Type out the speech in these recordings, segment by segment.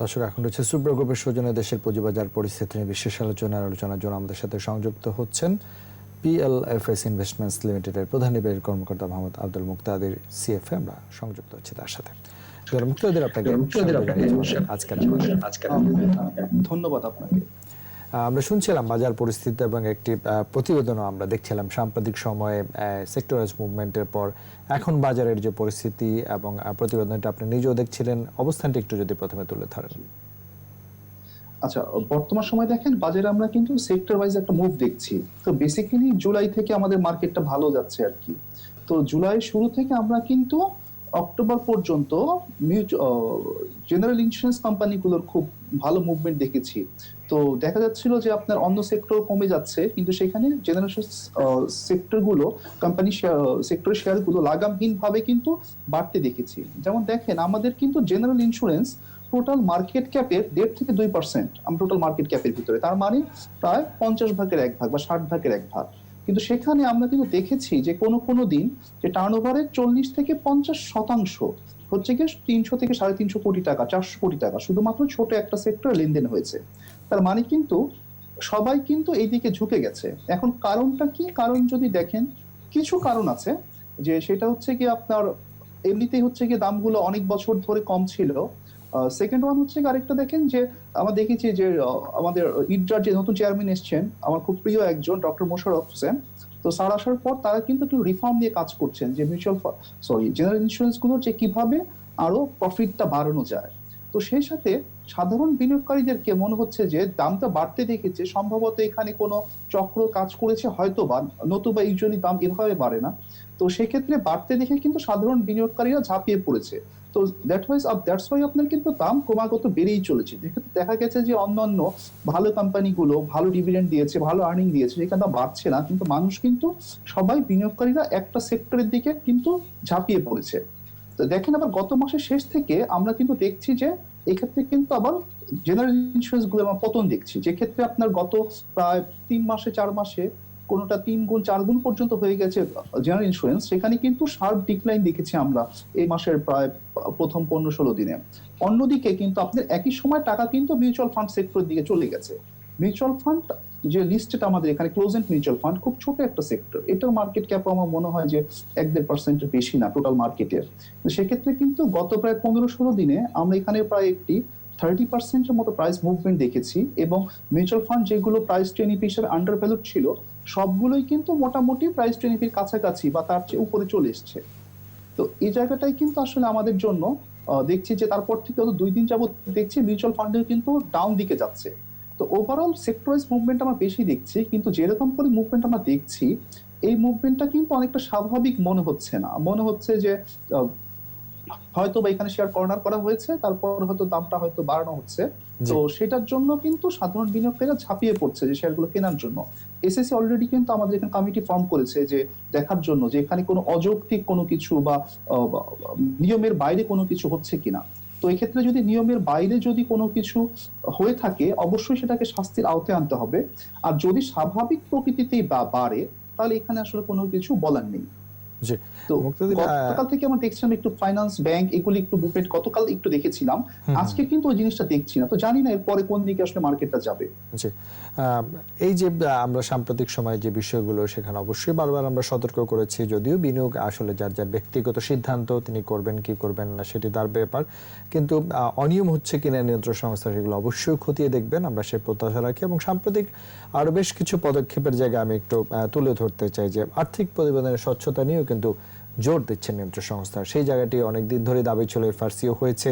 দর্শক এখন রয়েছে সুব্র গ্রুপের সৌজন্য দেশের পুঁজিবাজার পরিস্থিতি নিয়ে বিশেষ আলোচনার আলোচনার জন্য আমাদের সাথে সংযুক্ত হচ্ছেন পিএলএফএস ইনভেস্টমেন্টস লিমিটেডের প্রধান নির্বাহী কর্মকর্তা মোহাম্মদ আব্দুল মুক্তাদির সিএফএ আমরা সংযুক্ত হচ্ছি তার সাথে। জনাব মুক্তাদির আপনাকে আজকের আজকের ধন্যবাদ আপনাকে। আমরা শুনছিলাম বাজার পরিস্থিতি এবং একটি প্রতিবেদনও আমরা দেখছিলাম সাম্প্রতিক সময়ে সেক্টরাইজ মুভমেন্টের পর। এখন বাজারের যে পরিস্থিতি এবং প্রতিবেদনটা আপনি নিজেও দেখছিলেন, অবস্থানটি একটু যদি প্রথমে তুলে ধরেন। আচ্ছা বর্তমান সময় দেখেন বাজারে আমরা কিন্তু সেক্টর ওয়াইজ একটা মুভ দেখছি। তো বেসিক্যালি জুলাই থেকে আমাদের মার্কেটটা ভালো যাচ্ছে আর কি। তো জুলাই শুরু থেকে আমরা কিন্তু অক্টোবর পর্যন্ত জেনারেল ইন্স্যুরেন্স কোম্পানিগুলোর খুব ভালো মুভমেন্ট দেখেছি। তো দেখা যাচ্ছিল যে আপনার অন্য সেক্টর কমে যাচ্ছে, কিন্তু সেখানে জেনারেল সেক্টরগুলো কোম্পানি সেক্টরের শেয়ারগুলো লাগামহীন ভাবে কিন্তু বাড়তে দেখেছি। যেমন দেখেন, আমাদের কিন্তু জেনারেল ইন্স্যুরেন্স টোটাল মার্কেট ক্যাপের দেড় থেকে দুই পার্সেন্ট টোটাল মার্কেট ক্যাপের ভিতরে। তার মানে প্রায় পঞ্চাশ ভাগের এক ভাগ বা ষাট ভাগের এক ভাগ। কিন্তু সেখানে আমরা কিন্তু দেখেছি যে কোনো কোনো দিন যে টার্ন ওভারের চল্লিশ থেকে পঞ্চাশ শতাংশ হচ্ছে গিয়ে তিনশো থেকে সাড়ে তিনশো কোটি টাকা, চারশো কোটি টাকা, শুধুমাত্র ছোট একটা সেক্টর লেনদেন হয়েছে। তার মানে কিন্তু সবাই কিন্তু এই দিকে ঝুঁকে গেছে। এখন কারণটা কি? কারণ যদি দেখেন, কিছু কারণ আছে যে সেটা হচ্ছে কি আপনার এমনিতেই হচ্ছে গিয়ে দামগুলো অনেক বছর ধরে কম ছিল। সেকেন্ড ওয়ান হচ্ছে আরেকটা দেখেন যে, আমরা দেখেছি যে আমাদের ইডরার যে নতুন চেয়ারম্যান এসছেন, আমার খুব প্রিয় একজন ডক্টর মোশারফ হোসেন। তো স্যার আসার পর তারা কিন্তু একটু রিফর্ম নিয়ে কাজ করছেন, যে মিউচুয়াল সরি জেনারেল ইন্স্যুরেন্সগুলোর যে কীভাবে আরও প্রফিটটা বাড়ানো যায়। তো সেই সাথে সাধারণ বিনিয়োগকারীদেরকে মনে হচ্ছে যে, দামটা বাড়তে দেখেছে, সম্ভবত এখানে কোনো চক্র কাজ করেছে হয়তো বা নতুবা ইউজুয়ালি দাম এভাবে বাড়ে না। তো সেক্ষেত্রে বাড়তে দেখে কিন্তু সাধারণ বিনিয়োগকারীরা ঝাঁপিয়ে পড়েছে। তো দ্যাট ওয়াইজ দ্যাটস ওয়াই আপনার কিন্তু দাম ক্রমাগত বেড়েই চলেছে। যেক্ষেত্রে দেখা গেছে যে অন্যান্য ভালো কোম্পানিগুলো ভালো ডিভিডেন্ড দিয়েছে, ভালো আর্নিং দিয়েছে সেখানে দাম বাড়ছে না, কিন্তু মানুষ কিন্তু সবাই বিনিয়োগকারীরা একটা সেক্টরের দিকে কিন্তু ঝাঁপিয়ে পড়েছে। তো দেখেন আবার গত মাসের শেষ থেকে আমরা কিন্তু দেখছি যে এক্ষেত্রে কিন্তু আবার জেনারেল ইন্স্যুরেন্সগুলো আমরা পতন দেখছি। যে ক্ষেত্রে আপনার গত প্রায় তিন মাসে, চার মাসে কোনোটা তিন গুণ, চার গুণ পর্যন্ত হয়ে গেছে জেনারেল ইন্স্যুরেন্স সেখানে কিন্তু শার্প ডিক্লাইন দেখেছি আমরা এই মাসের প্রায় প্রথম পনেরো ষোলো দিনে। অন্যদিকে কিন্তু আপনার একই সময় টাকা কিন্তু মিউচুয়াল ফান্ড সেক্টরের দিকে চলে গেছে। মিউচুয়াল ফান্ড যে লিস্টেড আমাদের এখানে ক্লোজ ক্লোজেন্ট মিউচুয়াল ফান্ড খুব ছোট একটা সেক্টর এটার মার্কেট ক্যাপ আমার মনে হয় যে এক দেড় পার্সেন্টের বেশি না টোটাল মার্কেটের সেক্ষেত্রে কিন্তু গত প্রায় পনেরো ষোলো দিনে আমরা এখানে প্রায় একটি থার্টি পার্সেন্টের মতো প্রাইস মুভমেন্ট দেখেছি এবং মিউচুয়াল ফান্ড যেগুলো প্রাইস ইপিসের আন্ডার ভ্যালুড ছিল সবগুলোই কিন্তু মোটামুটি প্রাইস ইপির কাছাকাছি বা তার চেয়ে উপরে চলে এসছে। তো এই জায়গাটাই কিন্তু আসলে আমাদের জন্য দেখছি যে তারপর থেকে দুই দিন যাবত দেখছি মিউচুয়াল ফান্ডে কিন্তু ডাউন দিকে যাচ্ছে। তো ওভারঅল সেক্টরাইজ মুভমেন্ট আমরা বেশি দেখছি, কিন্তু যেরকম করে মুভমেন্ট আমরা দেখছি, এই মুভমেন্টটা কিন্তু অনেকটা স্বাভাবিক মনে হচ্ছে না। মনে হচ্ছে যে হয়তো বা এখানে শেয়ার কর্নার করা হয়েছে তারপর হয়তো দামটা হয়তো বাড়ানো হচ্ছে। তো সেটার জন্য কিন্তু সাধারণ বিনিয়োগকারীরা ঝাঁপিয়ে পড়ছে যে শেয়ারগুলো কেনার জন্য। এসএসসি অলরেডি কিন্তু আমাদের এখানে কমিটি ফর্ম করেছে যে দেখার জন্য যে এখানে কোনো অযৌক্তিক কোনো কিছু বা নিয়মের বাইরে কোনো কিছু হচ্ছে কিনা। তো এক্ষেত্রে যদি নিয়মের বাইরে যদি কোনো কিছু হয়ে থাকে অবশ্যই সেটাকে শাস্তির আওতায় আনতে হবে। আর যদি স্বাভাবিক প্রকৃতিতেই বা- বাড়ে তাহলে এখানে আসলে কোনো কিছু বলার নেই। জি। তো মুক্তাদির, আহ, গতকাল থেকে আমরা দেখছিলাম একটু ফাইন্যান্স ব্যাংক এগুলি একটু মুভমেন্ট গতকাল একটু দেখেছিলাম। আজকে কিন্তু ওই জিনিসটা দেখছি না। তো জানি না এরপরে কোন দিকে আসলে মার্কেটটা যাবে। জি। এই যে আমরা সাম্প্রতিক সময়ে যে বিষয়গুলো সেখানে অবশ্যই বারবার আমরা সতর্ক করেছি যদিও বিনিয়োগ আসলে যার যার ব্যক্তিগত সিদ্ধান্ত তিনি করবেন কি করবেন না সেটি তার ব্যাপার। কিন্তু অনিয়ম হচ্ছে কিনা নিয়ন্ত্রণ সংস্থা সেগুলো অবশ্যই খতিয়ে দেখবেন। আমরা সে প্রত্যাশা রাখি এবং সাম্প্রতিক আরও বেশ কিছু পদক্ষেপের জায়গায় আমি একটু তুলে ধরতে চাই যে আর্থিক প্রতিবেদনের স্বচ্ছতা নিয়েও কিন্তু জোর দিচ্ছে নিয়ন্ত্রণ সংস্থা সেই জায়গাটি অনেকদিন ধরে দাবি ছিল এফআরসিও হয়েছে।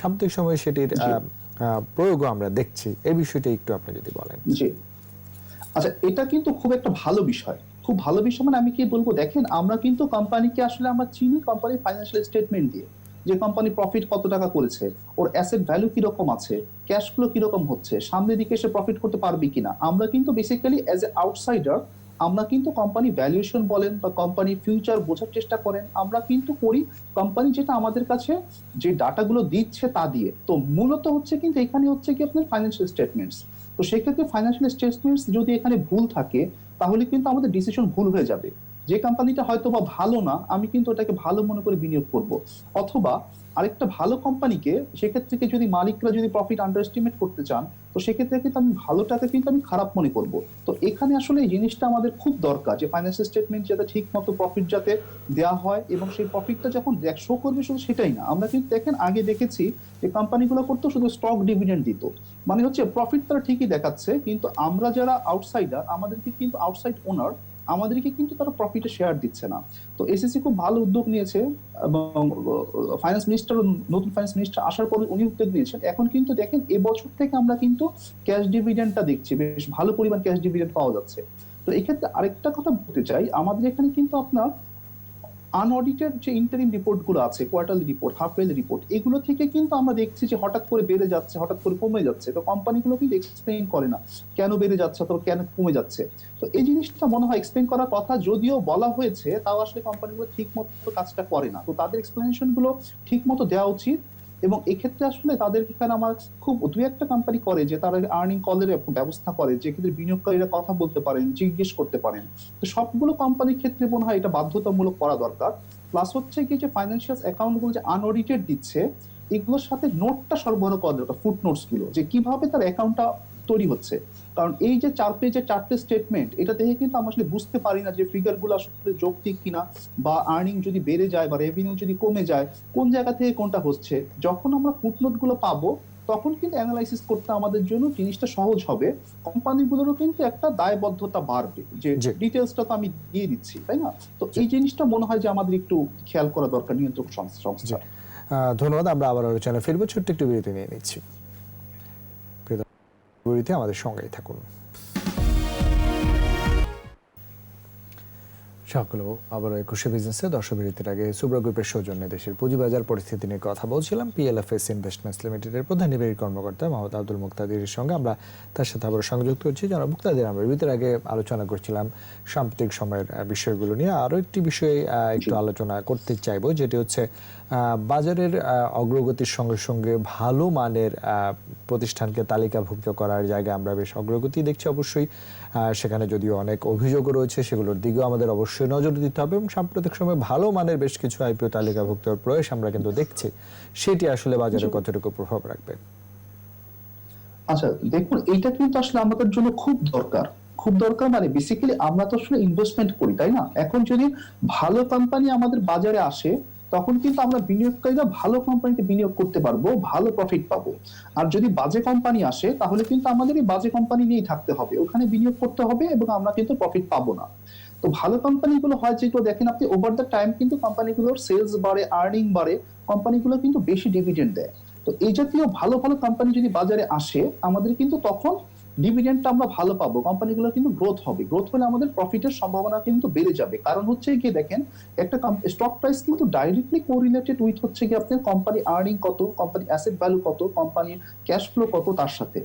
সাম্প্রতিক সময়ে সেটির প্রয়োগও আমরা দেখছি। এই বিষয়টা একটু আপনি যদি বলেন। জি। আচ্ছা এটা কিন্তু খুব একটা ভালো বিষয়। খুব ভালো বিষয় মানে আমি কি বলব? দেখেন আমরা কিন্তু কোম্পানিকে আসলে আমরা চিনি কোম্পানির ফাইন্যান্সিয়াল স্টেটমেন্ট দিয়ে। যে কোম্পানি প্রফিট কত টাকা করেছে ওর অ্যাসেট ভ্যালু কীরকম আছে ক্যাশ ফ্লো কীরকম হচ্ছে সামনের দিকে এসে প্রফিট করতে পারবে কিনা। আমরা কিন্তু বেসিক্যালি অ্যাজ এ আউটসাইডার আমরা কিন্তু কোম্পানি ভ্যালুয়েশন বলেন বা কোম্পানি ফিউচার বোঝার চেষ্টা করেন, আমরা কিন্তু করি কোম্পানি যেটা আমাদের কাছে যে ডাটাগুলো দিচ্ছে তা দিয়ে। তো মূলত হচ্ছে কিন্তু এখানে হচ্ছে কি আপনার ফাইন্যান্সিয়াল স্টেটমেন্টস তো সেক্ষেত্রে ফাইন্যান্সিয়াল স্টেটমেন্টস যদি এখানে ভুল থাকে, তাহলে কিন্তু আমাদের ডিসিশন ভুল হয়ে যাবে। যে কোম্পানিটা হয়তো বা ভালো না, আমি কিন্তু ওটাকে ভালো মনে করে বিনিয়োগ করব। অথবা আরেকটা ভালো কোম্পানিকে সেক্ষেত্রে যদি মালিকরা যদি প্রফিট আন্ডার এস্টিমেট করতে চান, তো সেক্ষেত্রে কিন্তু আমি ভালোটাকে কিন্তু আমি খারাপ মনে করব। তো এখানে আসলে এই জিনিসটা আমাদের খুব দরকার যে ফাইন্যান্সিয়াল স্টেটমেন্ট যাতে ঠিক মতো প্রফিট যাতে দেওয়া হয় এবং সেই প্রফিটটা যখন শো করবে শুধু সেটাই না। আমরা কিন্তু দেখেন, আগে দেখেছি যে কোম্পানিগুলো করতো শুধু স্টক ডিভিডেন্ড দিত। মানে হচ্ছে প্রফিট তারা ঠিকই দেখাচ্ছে, কিন্তু আমরা যারা আউটসাইডার আমাদেরকে কিন্তু আউটসাইড ওনার আমাদেরকে কিন্তু তারা প্রফিটে শেয়ার দিচ্ছে না। তো এসএসসি খুব ভালো উদ্যোগ নিয়েছে এবং ফাইন্যান্স মিনিস্টার নতুন ফাইন্যান্স মিনিস্টার আসার পর উনি উদ্যোগ নিয়েছেন। এখন কিন্তু দেখেন এবছর থেকে আমরা কিন্তু ক্যাশ ডিভিডেন্ডটা দেখছি, বেশ ভালো পরিমাণ ক্যাশ ডিভিডেন্ড পাওয়া যাচ্ছে। তো এক্ষেত্রে আরেকটা কথা বলতে চাই, আমাদের এখানে কিন্তু আপনার আনঅডিটেড যে ইন্টারিম রিপোর্টগুলো আছে quarterly report half yearly report এগুলো থেকে কিন্তু আমরা দেখছি যে হঠাৎ করে বেড়ে যাচ্ছে, হঠাৎ করে কমে যাচ্ছে। তো কোম্পানিগুলো কিন্তু এক্সপ্লেন করে না, কেন বেড়ে যাচ্ছে অথবা কেন কমে যাচ্ছে। তো এই জিনিসটা মনে হয় এক্সপ্লেন করার কথা, যদিও বলা হয়েছে, তাও আসলে কোম্পানিগুলো ঠিক মতো কাজটা করে না। তো তাদের এক্সপ্লেনেশনগুলো ঠিক মতো দেওয়া উচিত। এবং এক্ষেত্রে আসলে তাদের এখানে আমার খুব দু একটা কোম্পানি করে যে তারা আর্নিং কলের ব্যবস্থা করে, যে ক্ষেত্রে বিনিয়োগকারীরা কথা বলতে পারেন, জিজ্ঞেস করতে পারেন। তো সবগুলো কোম্পানির ক্ষেত্রে মনে হয় এটা বাধ্যতামূলক করা দরকার। প্লাস হচ্ছে কি যে ফাইন্যান্সিয়াল অ্যাকাউন্টগুলো যে আনঅডিটেড দিচ্ছে, এগুলোর সাথে নোটটা সরবরাহ করা দরকার ফুট নোটসগুলো, যে কীভাবে তার অ্যাকাউন্টটা তৈরি হচ্ছে। কারণ এই যে চার পেজের চারটে স্টেটমেন্ট এটা দেখে কিন্তু আমরা আসলে বুঝতে পারি না যে ফিগারগুলো আসলে যৌক্তিক কিনা বা আর্নিং যদি বেড়ে যায় বা রেভিনিউ যদি কমে যায় কোন জায়গা থেকে কোনটা হচ্ছে? যখন আমরা ফুটনোটগুলো পাবো তখন কিন্তু অ্যানালাইসিস করতে আমাদের জন্য জিনিসটা সহজ হবে। কোম্পানিগুলোরও কিন্তু একটা দায়বদ্ধতা বাড়বে যে। ডিটেলসটা তো আমি দিয়ে দিচ্ছি তাই না? তো এই জিনিসটা মনে হয় যে আমাদের একটু খেয়াল করা দরকার নিয়ন্ত্রক সংস্থা। ধন্যবাদ আমরা আবার আলোচনায় ফিরবো ছোট্ট একটু বিরতি নিয়ে নিচ্ছি। বিরতিতে আমাদের সঙ্গেই থাকুন। সকলেও আবারও একুশে বিজনেসে দর্শক বিরতির আগে সুব্রা গ্রুপের সৌজন্যে দেশের পুঁজিবাজার পরিস্থিতি নিয়ে কথা বলছিলাম। পিএলএফএস ইনভেস্টমেন্টস লিমিটেডের প্রধান নির্বাহী কর্মকর্তা মোহাম্মদ আব্দুল মুক্তাদির সঙ্গে আমরা তার সাথে আবার সংযুক্ত হচ্ছি। যারা মুক্তাদির আমরা বিরতির আগে আলোচনা করছিলাম সাম্প্রতিক সময়ের বিষয়গুলো নিয়ে। আরও একটি বিষয়ে একটু আলোচনা করতে চাইব যেটি হচ্ছে আহ, বাজারের অগ্রগতির সঙ্গে সঙ্গে ভালো মানের আহ, প্রতিষ্ঠানকে তালিকাভুক্ত করার জায়গায় আমরা বেশ অগ্রগতি দেখছি অবশ্যই। আহ, সেখানে যদিও অনেক অভিযোগও রয়েছে সেগুলোর দিকেও আমাদের অবশ্যই নজর দিতে হবে এবং সাম্প্রতিক সময়ে ভালো মানের বেশ কিছু আইপিও তালিকাভুক্ত প্রয়াস আমরা কিন্তু দেখছি। সেটি আসলে বাজারে কতটুকু প্রভাব রাখবে? আচ্ছা দেখুন এটা কিন্তু আসলে আমাদের জন্য খুব দরকার। খুব দরকার মানে বেসিক্যালি আমরা তো আসলে ইনভেস্টমেন্ট করি তাই না? এখন যদি ভালো কোম্পানি আমাদের বাজারে আসে তখন কিন্তু আমরা বিনিয়োগকারীরা ভালো কোম্পানিতে বিনিয়োগ করতে পারব ভালো প্রফিট পাবো। আর যদি বাজে কোম্পানি আসে তাহলে কিন্তু আমাদের এই বাজে কোম্পানি নিয়েই থাকতে হবে। ওখানে বিনিয়োগ করতে হবে এবং আমরা কিন্তু প্রফিট পাবো না। তো ভালো কোম্পানিগুলো হয় যেগুলো দেখেন আপনি ওভার দ্য টাইম কিন্তু কোম্পানিগুলোর সেলস বাড়ে আর্নিং বাড়ে, কোম্পানিগুলো কিন্তু বেশি ডিভিডেন্ড দেয়। তো এই জাতীয় ভালো ভালো কোম্পানি যদি বাজারে আসে, আমাদের কিন্তু তখন ডিভিডেন্ডটা আমরা ভালো পাবো। কোম্পানিগুলো কিন্তু গ্রোথ হবে। গ্রোথ হলে আমাদের প্রফিটের সম্ভাবনা কিন্তু বেড়ে যাবে। কারণ হচ্ছে কি দেখেন, একটা স্টক প্রাইস কিন্তু ডাইরেক্টলি কোরিলেটেড উইথ হচ্ছে কি আপনার কোম্পানি আর্নিং কত কোম্পানি অ্যাসেট ভ্যালু কত কোম্পানির ক্যাশ ফ্লো কত তার সাথে।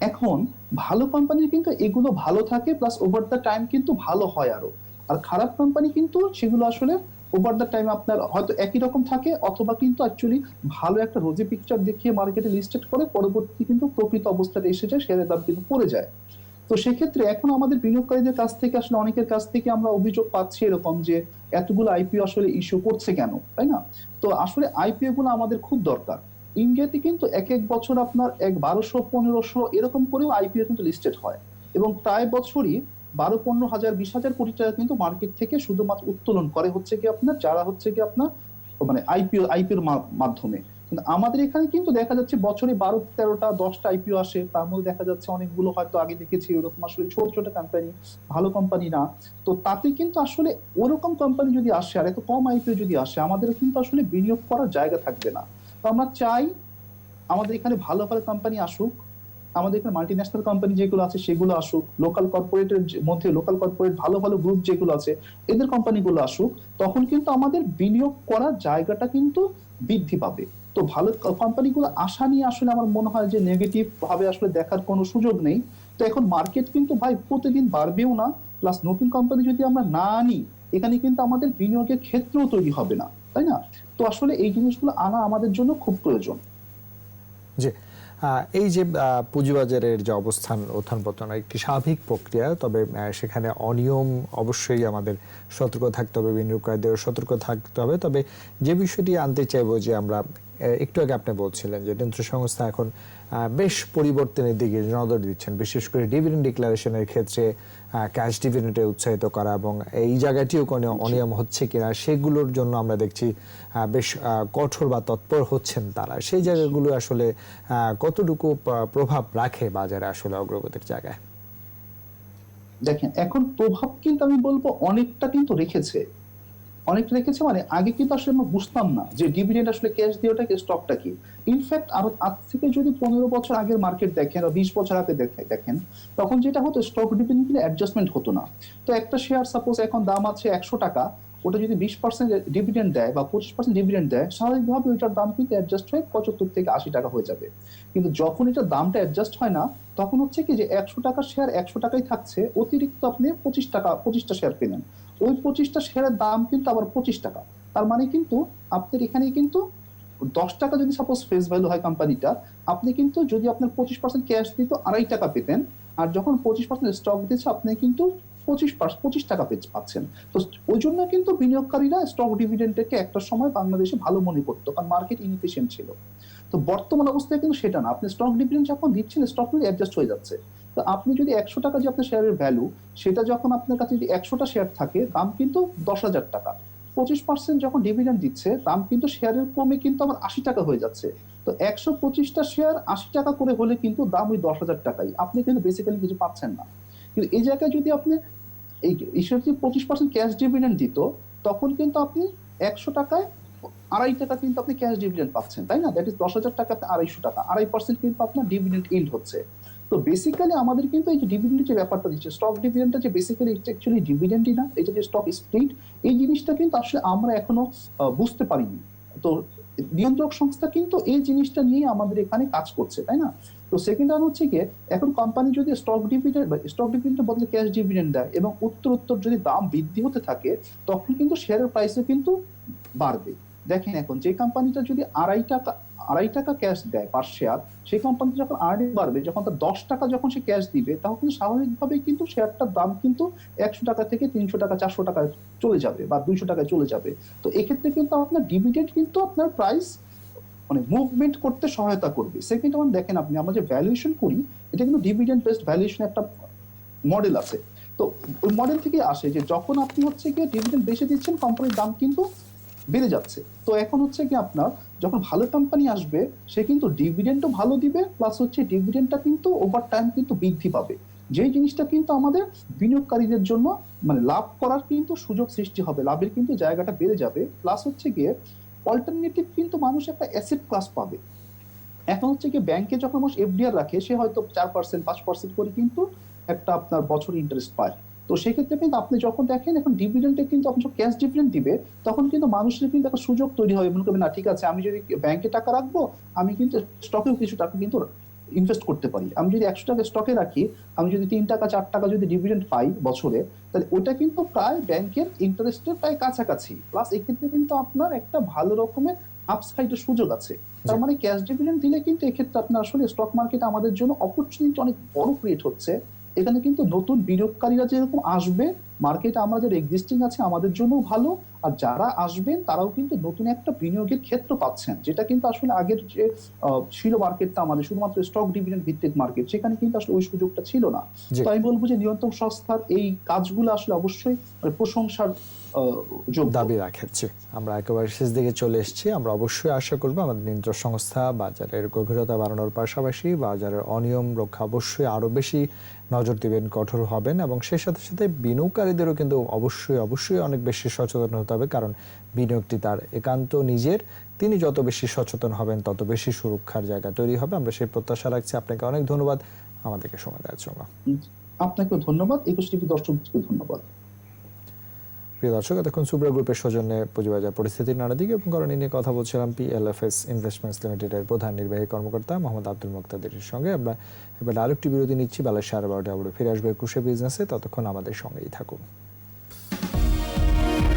এখন ভালো কোম্পানির কিন্তু এগুলো ভালো থাকে প্লাস ওভার দ্য টাইম কিন্তু ভালো হয় আরও। আর খারাপ কোম্পানি কিন্তু সেগুলো আসলে ওভার দ্য টাইম আপনার হয়তো একই রকম থাকে অথবা কিন্তু অ্যাকচুয়ালি ভালো একটা রোজি পিকচার দেখিয়ে মার্কেটে লিস্টেড করে পরবর্তী কিন্তু প্রকৃত অবস্থাটা এসে যায় শেয়ারের দাম কিন্তু পড়ে যায়। তো সেক্ষেত্রে এখন আমাদের বিনিয়োগকারীদের কাছ থেকে আসলে অনেকের কাছ থেকে আমরা অভিযোগ পাচ্ছি এরকম যে এতগুলো আইপিও আসলে ইস্যু করছে কেন, তাই না? তো আসলে আইপিও গুলো আমাদের খুব দরকার। ইন্ডিয়াতে কিন্তু এক এক বছর আপনার এক বারোশো, পনেরোশো এরকম করেও আইপিও কিন্তু লিস্টেড হয়। এবং প্রায় বছরই বারো, পনেরো হাজার, বিশ হাজার কোটি টাকা কিন্তু মার্কেট থেকে শুধুমাত্র উত্তোলন করে হচ্ছে কি আপনার, যারা হচ্ছে কি আপনার মানে আইপিও আইপিওর মাধ্যমে। কিন্তু আমাদের এখানে কিন্তু দেখা যাচ্ছে বছরে বারো, তেরোটা, দশটা আইপিও আসে। তার মধ্যে দেখা যাচ্ছে অনেকগুলো হয়তো আগে দেখেছি ওরকম আসলে ছোট ছোট কোম্পানি ভালো কোম্পানি না। তো তাতে কিন্তু আসলে ওরকম কোম্পানি যদি আসে আর এত কম আইপিও যদি আসে আমাদের কিন্তু আসলে বিনিয়োগ করার জায়গা থাকবে না। তো আমরা চাই আমাদের এখানে ভালো ভালো কোম্পানি আসুক আমাদের এখানে মাল্টি ন্যাশনাল কোম্পানি যেগুলো আছে, সেগুলো আসুক লোকাল কর্পোরেটের মধ্যে লোকাল কর্পোরেট ভালো ভালো গ্রুপ যেগুলো আছে, এদের কোম্পানিগুলো আসুক, তখন কিন্তু আমাদের বিনিয়োগ করার জায়গাটা কিন্তু বৃদ্ধি পাবে। তো ভালো কোম্পানিগুলো আশা নিয়ে আসলে আমার মনে হয় যে নেগেটিভ ভাবে আসলে দেখার কোনো সুযোগ নেই। তো এখন মার্কেট কিন্তু ভাই প্রতিদিন বাড়বেও না প্লাস নতুন কোম্পানি যদি আমরা না আনি, এখানে কিন্তু আমাদের বিনিয়োগের ক্ষেত্রেও তৈরি হবে না, তাই না? তো আসলে এই জিনিসগুলো আনা আমাদের জন্য খুব প্রয়োজন। জি। এই যে পুঁজিবাজারের যে অবস্থান উত্থান পতন একটি স্বাভাবিক প্রক্রিয়া, তবে সেখানে অনিয়ম অবশ্যই আমাদের সতর্ক থাকতে হবে বিনিয়োগকারীদের সতর্ক থাকতে হবে। তবে যে বিষয়টি আনতে চাইব যে আমরা একটু আগে আপনি বলছিলেন যে যন্ত্র সংস্থা এখন বেশ পরিবর্তনের দিকে নজর দিচ্ছেন বিশেষ করে ডিভিডেন্ড ডিক্লারেশনের ক্ষেত্রে ক্যাশ ডিভিডেন্টে উৎসাহিত করা এবং এই জায়গাটিও কোনো অনিয়ম হচ্ছে কিনা সেগুলোর জন্য আমরা দেখছি বেশ কঠোর বা তৎপর হচ্ছেন তারা। সেই জায়গাগুলো আসলে আহ, কতটুকু প্রভাব রাখে বাজারে আসলে অগ্রগতির জায়গায়? দেখেন এখন প্রভাব কিন্তু আমি বলব অনেকটা কিন্তু রেখেছে। অনেকটা রেখেছে মানে আগে কিন্তু আসলে আমরা বুঝতাম না যে ডিভিডেন্ড আসলে ক্যাশ দিয়ে ওটাকে স্টকটা কি। ইনফ্যাক্ট আরও আজ থেকে যদি পনেরো বছর আগের মার্কেট দেখেন বা বিশ বছর আগে দেখে- দেখেন, তখন যেটা হতো স্টক ডিভিডেন্ড কিন্তু অ্যাডজাস্টমেন্ট হতো না। তো একটা শেয়ার সাপোজ এখন দাম আছে একশো টাকা, ওটা যদি বিশ পার্সেন্ট ডিভিডেন্ড দেয় বা পঁচিশ পার্সেন্ট ডিভিডেন্ড দেয়, স্বাভাবিকভাবে ওইটার দাম কিন্তু অ্যাডজাস্ট হয়ে পঁচাত্তর থেকে আশি টাকা হয়ে যাবে। কিন্তু যখন এটা দামটা অ্যাডজাস্ট হয় না, তখন হচ্ছে কি যে একশো টাকার শেয়ার একশো টাকাই থাকছে, অতিরিক্ত আপনি পঁচিশ টাকা পঁচিশটা শেয়ার পেলেন। ওই পঁচিশটা শেয়ারের দাম কিন্তু আবার পঁচিশ টাকা। তার মানে কিন্তু আপনার এখানে কিন্তু দশ টাকা যদি সাপোজ ফেস ভ্যালু হয় কোম্পানিটা আপনি কিন্তু যদি আপনার পঁচিশ পার্সেন্ট ক্যাশ দিত আড়াই টাকা পেতেন, আর যখন পঁচিশ পার্সেন্ট স্টক দিচ্ছে আপনি কিন্তু পঁচিশ পঁচিশ টাকা পাচ্ছেন। তো ওই জন্য কিন্তু বিনিয়োগকারীরা স্টক ডিভিডেন্ডকে একটা সময় বাংলাদেশে ভালো মনে করতো, কারণ মার্কেট ইনএফিসিয়েন্ট ছিল। তো বর্তমান অবস্থায় কিন্তু সেটা না। আপনি স্টক ডিভিডেন্ড যখন দিচ্ছেন স্টক অ্যাডজাস্ট হয়ে যাচ্ছে। তো আপনি যদি একশো টাকা যে আপনার শেয়ারের ভ্যালু সেটা যখন আপনার কাছে যদি একশোটা শেয়ার থাকে, দাম কিন্তু দশ হাজার টাকা। পঁচিশ পার্সেন্ট যখন ডিভিডেন্ড দিচ্ছে, দাম কিন্তু শেয়ারের কমে কিন্তু আমার আশি টাকা হয়ে যাচ্ছে। তো একশো পঁচিশটা শেয়ার আশি টাকা করে হলে কিন্তু দাম ওই দশ হাজার টাকাই। আপনি কিন্তু বেসিক্যালি কিছু পাচ্ছেন না। কিন্তু এই জায়গায় যদি আপনি এই ঈশ্বর যদি পঁচিশ পার্সেন্ট ক্যাশ ডিভিডেন্ড দিত, তখন কিন্তু আপনি একশো টাকায় আড়াই টাকা কিন্তু আপনি ক্যাশ ডিভিডেন্ড পাচ্ছেন, তাই না? দ্যাট ইজ দশ হাজার টাকা আড়াইশো টাকা। আড়াই পার্সেন্ট কিন্তু আপনার ডিভিডেন্ড ইল্ড হচ্ছে। তো বেসিক্যালি আমাদের কিন্তু এই যে ডিভিডেন্ডের যে ব্যাপারটা দিচ্ছে স্টক ডিভিডেন্ডটা যে বেসিক্যালি এটা অ্যাকচুয়ালি ডিভিডেন্ডই না, এটা যে স্টক স্প্লিট এই জিনিসটা কিন্তু আসলে আমরা এখনও বুঝতে পারিনি। তো নিয়ন্ত্রক সংস্থা কিন্তু এই জিনিসটা নিয়ে আমাদের এখানে কাজ করছে, তাই না? তো সেকেন্ড আর হচ্ছে গিয়ে, এখন কোম্পানি যদি স্টক ডিভিডেন্ড স্টক ডিভিডেন্টের বদলে ক্যাশ ডিভিডেন্ড দেয় এবং উত্তর উত্তর যদি দাম বৃদ্ধি হতে থাকে, তখন কিন্তু শেয়ারের প্রাইসও কিন্তু বাড়বে। দেখেন এখন যে কোম্পানিটা যদি আড়াই টাকা আড়াই টাকা ক্যাশ দেয় পার শেয়ার সেই কোম্পানি যখন আর্নিং বাড়বে, যখন তার দশ টাকা যখন সে ক্যাশ দিবে তখন কিন্তু স্বাভাবিকভাবেই কিন্তু শেয়ারটার দাম কিন্তু একশো টাকা থেকে তিনশো টাকা, চারশো টাকায় চলে যাবে বা দুইশো টাকায় চলে যাবে। তো এক্ষেত্রে কিন্তু আপনার ডিভিডেন্ড কিন্তু আপনার প্রাইস মানে মুভমেন্ট করতে সহায়তা করবে। সেকেন্ড ওয়ান দেখেন আপনি, আমরা যে ভ্যালুয়েশন করি, এটা কিন্তু ডিভিডেন্ড বেসড ভ্যালুয়েশন একটা মডেল আছে। তো ওই মডেল থেকে আসে যে যখন আপনি হচ্ছে গিয়ে ডিভিডেন্ড বেশি দিচ্ছেন কোম্পানির দাম কিন্তু বেড়ে যাচ্ছে। তো এখন হচ্ছে কি আপনার, যখন ভালো কোম্পানি আসবে, সে কিন্তু ডিভিডেন্ডও ভালো দিবে প্লাস হচ্ছে ডিভিডেন্ডটা কিন্তু ওভার টাইম কিন্তু বৃদ্ধি পাবে। যেই জিনিসটা কিন্তু আমাদের বিনিয়োগকারীদের জন্য মানে লাভ করার কিন্তু সুযোগ সৃষ্টি হবে, লাভের কিন্তু জায়গাটা বেড়ে যাবে। প্লাস হচ্ছে গিয়ে অল্টারনেটিভ কিন্তু মানুষ একটা অ্যাসেট ক্লাস পাবে। এখন হচ্ছে কি ব্যাংকে যখন মানুষ এফডিআর রাখে, সে হয়তো চার পার্সেন্ট পাঁচ পার্সেন্ট করে কিন্তু একটা আপনার বছর ইন্টারেস্ট পায়। তো সেক্ষেত্রে কিন্তু আপনি যখন দেখেন, এখন ডিভিডেন্ডে কিন্তু আপনি যখন ক্যাশ ডিভিডেন্ড দিবে, তখন কিন্তু মানুষের কিন্তু একটা সুযোগ তৈরি হবে। মনে করবে না, ঠিক আছে, আমি যদি ব্যাংকে টাকা রাখব, আমি কিন্তু স্টকেও কিছু টাকা কিন্তু ইনভেস্ট করতে পারি। আমি যদি একশো টাকা স্টকে রাখি, আমি যদি তিন টাকা, চার টাকা যদি ডিভিডেন্ড পাই বছরে, তাহলে ওটা কিন্তু প্রায় ব্যাংকের ইন্টারেস্টের প্রায় কাছাকাছি। প্লাস এক্ষেত্রে কিন্তু আপনার একটা ভালো রকমের আপসাইডের সুযোগ আছে। তার মানে ক্যাশ ডিভিডেন্ড দিলে কিন্তু এক্ষেত্রে আপনার আসলে স্টক মার্কেট আমাদের জন্য অপরচুনিটি অনেক বড় ক্রিয়েট হচ্ছে। এখানে কিন্তু নতুন বিনিয়োগকারীরা যেরকম আসবে মার্কেটে আমরা যারা এক্সিস্টিং আছে আমাদের জন্য ভালো। আর যারা আসবেন তারাও কিন্তু নতুন একটা বিনিয়োগের ক্ষেত্র পাচ্ছেন। যেটা কিন্তু আসলে আগের যে ছিল মার্কেটটা আমাদের শুধুমাত্র স্টক ডিভিডেন্ড ভিত্তিক মার্কেট সেখানে কিন্তু আসলে ওই সুযোগটা ছিল না। তো আমি বলব যে নিয়ন্ত্রণ সংস্থার এই কাজগুলো আসলে অবশ্যই মানে প্রশংসার দাবি রাখছি আমরা একেবারে শেষ দিকে চলে এসেছি। আমরা অবশ্যই আশা করব আমাদের নিয়ন্ত্রক সংস্থা বাজারের গভীরতা বাড়ানোর পাশাপাশি বাজারের অনিয়ম রক্ষা অবশ্যই আরও বেশি নজর দিবেন, কঠোর হবেন এবং সেই সাথে সাথে বিনিয়োগকারীদেরও কিন্তু অবশ্যই অবশ্যই অনেক বেশি সচেতন হতে হবে। কারণ বিনিয়োগটি তার একান্ত নিজের। তিনি যত বেশি সচেতন হবেন, তত বেশি সুরক্ষার জায়গা তৈরি হবে। আমরা সেই প্রত্যাশা রাখছি। আপনাকে অনেক ধন্যবাদ। আমাদেরকে সময় দেওয়ার জন্য। আপনাকেও ধন্যবাদ। একুশ টিভি দর্শকদেরকে ধন্যবাদ। প্রিয় দর্শক, এতক্ষণ সুব্রা গ্রুপের সৌজন্যে পুঁজিবাজার পরিস্থিতির নানা দিকে এবং কারণ নিয়ে কথা বলছিলাম পিএলএফএস ইনভেস্টমেন্টস লিমিটেডের প্রধান নির্বাহী কর্মকর্তা মোহাম্মদ আব্দুল মুক্তাদের সঙ্গে। আমরা এবার আরেকটি বিরতি নিচ্ছি বেলা সাড়ে বারোটা আবার ফিরে আসবে একুশে বিজনেসে ততক্ষণ আমাদের সঙ্গেই থাকুন।